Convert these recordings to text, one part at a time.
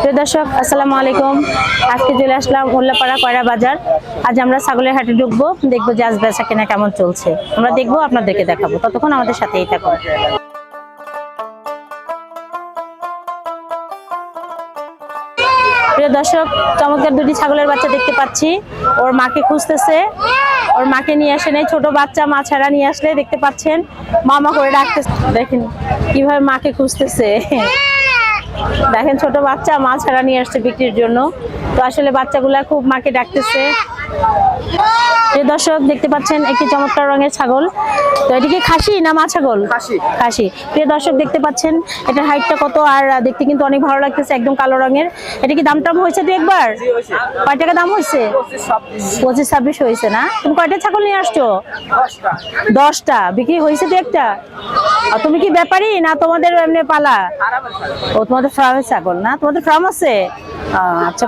প্রিয় দর্শক, আসসালামু আলাইকুম। আজকে চলে আসলাম উল্লাপাড়া কয়রা বাজার। আজ আমরা ছাগলের হাটে ঢুকবো, দেখব যে আজ বেচা কেনা কেমন চলছে। আমরা দেখব, আপনাদেরকে দেখাবো। ততক্ষণ আমাদের সাথেই থাকুন। প্রিয় দর্শক, চমৎকার দুটি ছাগলের বাচ্চা দেখতে পাচ্ছি। ওর মাকে খুঁজতেছে। ওর মাকে নিয়ে আসে নাই, ছোট বাচ্চা, মা ছাড়া নিয়ে আসলে দেখতে পাচ্ছেন। মামা করে ডাকতেছে, দেখেন কীভাবে মাকে খুঁজতেছে। দেখেন ছোট বাচ্চা, মাছ ছাড়া নিয়ে আসছে বিক্রির জন্য। তো আসলে বাচ্চাগুলা খুব মাকে ডাকতেছে। দর্শক দেখতে পাচ্ছেন একটি চমৎকার রঙের ছাগল। তো এটি কি খাসি না মা ছাগল? খাসি। প্রিয় দর্শক দেখতে পাচ্ছেন এটার হাইটটা কত আর দেখতে কিন্তু অনেক ভালো লাগতেছে একদম কালো রঙের। এটা কি দাম টাম হয়েছে দু একবার? কয় টাকা দাম হয়েছে? পঁচিশ ছাব্বিশ। হয়েছে না? তুমি কয়টা ছাগল নিয়ে আসছো? দশটা। বিক্রি হয়েছে দু একটা? তুমি কি ব্যাপারী না তোমাদের এমনি পালা? ও তোমাদের ফার্মের ছাগল না? তোমাদের ফার্ম আছে? আচ্ছা।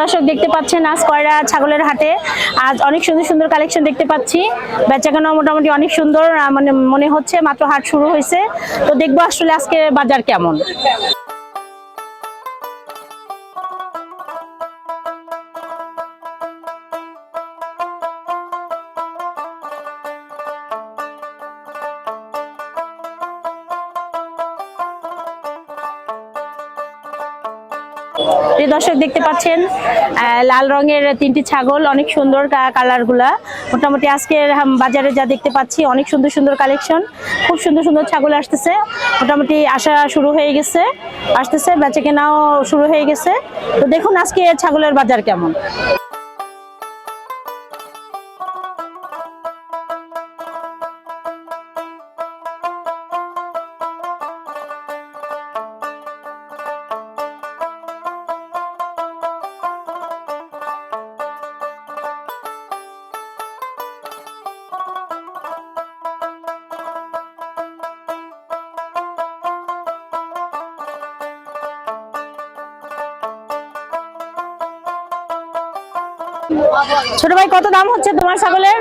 দর্শক দেখতে পাচ্ছেন আজ কয়রা ছাগলের হাটে। আজ অনেক সুন্দর সুন্দর কালেকশন দেখতে পাচ্ছি। বেচাকেনা মোটামুটি অনেক সুন্দর মানে মনে হচ্ছে মাত্র হাট শুরু হয়েছে তো দেখব আসলে আজকে বাজার কেমন। দর্শক, দেখতে পাচ্ছেন লাল রঙের তিনটি ছাগল, অনেক সুন্দর কালারগুলা মোটামুটি আজকের বাজারে যা দেখতে পাচ্ছি, অনেক সুন্দর সুন্দর কালেকশন। খুব সুন্দর সুন্দর ছাগল আসতেছে। মোটামুটি আসা শুরু হয়ে গেছে, আসতেছে, বেচে কেনাও শুরু হয়ে গেছে। তো দেখুন আজকে ছাগলের বাজার কেমন। ছোট ভাই কত দাম হচ্ছে তোমার ছাগলের?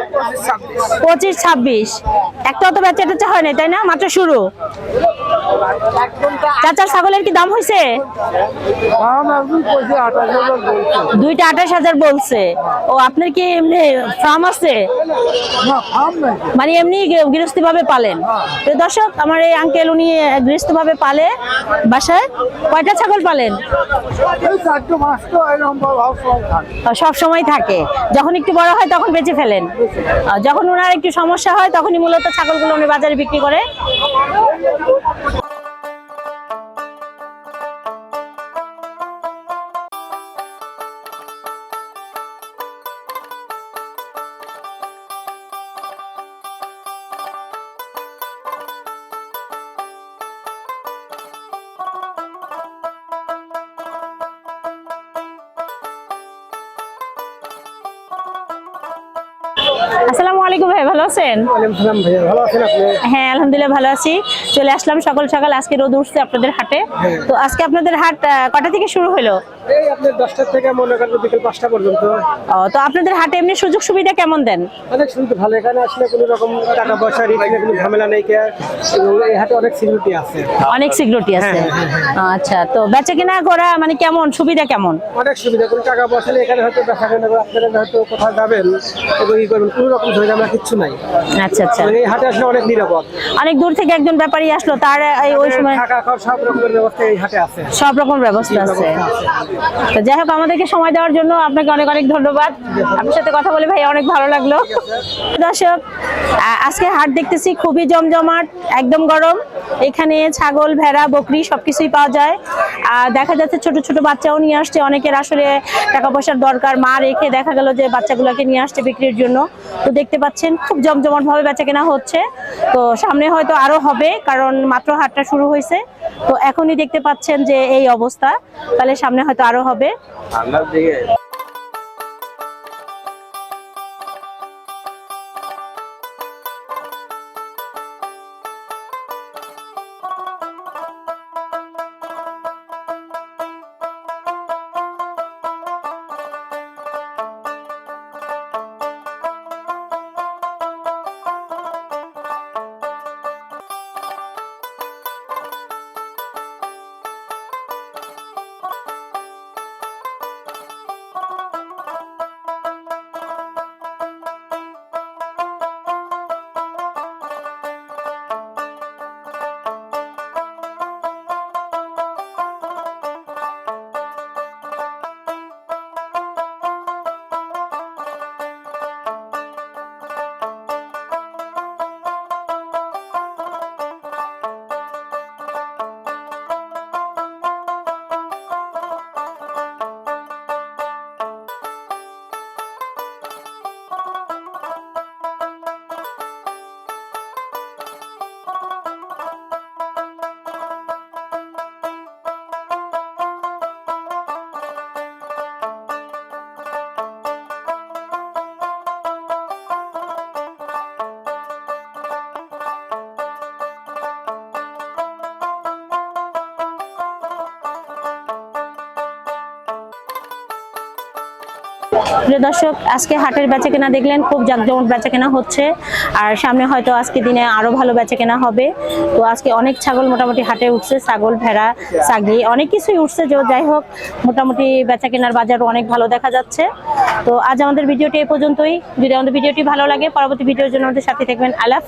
পঁচিশ ছাব্বিশ। একটা অত বেচা টেচা হয় না তাই না? মাত্র শুরু। চাচার ছাগলের কি দাম হয়েছে? দুইটা আঠাশ হাজার বলছে। ও, আপনার কি এমনি ফার্ম আছে? মানে এমনি গৃহস্থী ভাবে পালেন। তো দর্শক, আমার এই আঙ্কেল উনি গৃহস্থ ভাবে পালে বাসায়। কয়টা ছাগল পালেন? সব সময় থাকে। যখন একটু বড় হয় তখন বেঁচে ফেলেন। যখন ওনার একটু সমস্যা হয় তখনই মূলত ছাগলগুলো উনি বাজারে বিক্রি করে। Yeah. আসসালামু আলাইকুম ভাই ভালো আছেন? ভালো আছেন হ্যাঁ আলহামদুলিল্লাহ ভালো আছি। চলে আসলাম সকাল সকাল আজকে রোদ উঠছে আপনাদের হাটে। তো আজকে আপনাদের হাট কটা থেকে শুরু হলো? মনে তো আপনাদের হাটে এমনি সুযোগ সুবিধা কেমন দেন? অনেক ভালো এখানে আসলে কোনো রকম টাকা পয়সা কোনো ঝামেলা নেই এই হাটে অনেক সিকিউরিটি আছে। অনেক সিকিউরিটি আছে। আচ্ছা তো বেচে কিনা করা মানে কেমন সুবিধা কেমন? অনেক সুবিধা কোনো টাকা পয়সা এখানে হয়তো গেল আপনারা হয়তো কোথাও যাবেন এবং ই করবেন কোনো রকম ঝামেলা কিচ্ছু নাই। আচ্ছা আচ্ছা। এই হাটে আসলে অনেক নিরাপদ। অনেক দূর থেকে একজন ব্যাপারী আসলো তার ওই সময় থাকা খাওয়ার সব রকমের ব্যবস্থা এই হাটে আছে। সব রকম ব্যবস্থা আছে। তো যাই হোক আমাদেরকে সময় দেওয়ার জন্য আপনাকে অনেক অনেক ধন্যবাদ। আপনার সাথে কথা বলে ভাই অনেক ভালো লাগল। দর্শক আজকে হাট দেখতেছি খুবই জমজমাট একদম গরম। এখানে ছাগল ভেড়া বকরি সবকিছুই পাওয়া যায়। আর দেখা যাচ্ছে ছোট ছোট বাচ্চাও নিয়ে আসছে। অনেকের আসলে টাকা পয়সার দরকার। মা রেখে দেখা গেল যে বাচ্চাগুলোকে নিয়ে আসছে বিক্রির জন্য। তো দেখতে পাচ্ছেন, খুব জমজমট ভাবে বেচা কেনা হচ্ছে। তো সামনে হয়তো আরও হবে, কারণ মাত্র হাটটা শুরু হয়েছে। তো এখনই দেখতে পাচ্ছেন যে এই অবস্থা, তাহলে সামনে হয়তো আরও হবে। প্রিয় দর্শক, আজকে হাটের বেচা কেনা দেখলেন, খুব জাঁকজমক বেচা কেনা হচ্ছে। আর সামনে হয়তো আজকে দিনে আরও ভালো বেচা কেনা হবে। তো আজকে অনেক ছাগল মোটামুটি হাটে উঠছে, ছাগল, ভেড়া, ছাগি, অনেক কিছুই উঠছে যে যাই হোক, মোটামুটি বেচা কেনার বাজারও অনেক ভালো দেখা যাচ্ছে। তো আজ আমাদের ভিডিওটি এ পর্যন্তই। যদি আমাদের ভিডিওটি ভালো লাগে, পরবর্তী ভিডিওর জন্য আমাদের সাথে থাকবেন। আল্লাহ